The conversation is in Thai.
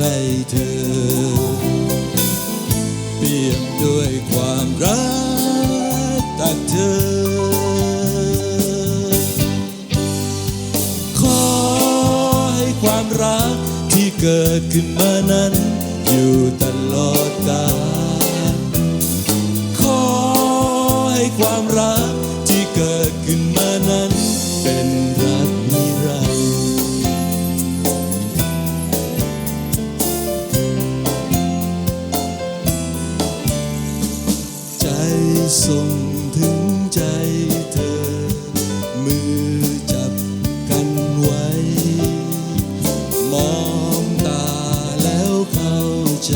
กล้เธอ เปี่ยมด้วยความรักจากเธอ ขอให้ความรักที่เกิดขึ้นมานั้น อยู่ตลอดกาลขอให้ความรัก ส่งถึงใจเธอ มือจับกันไว้ มองตาแล้วเข้าใจ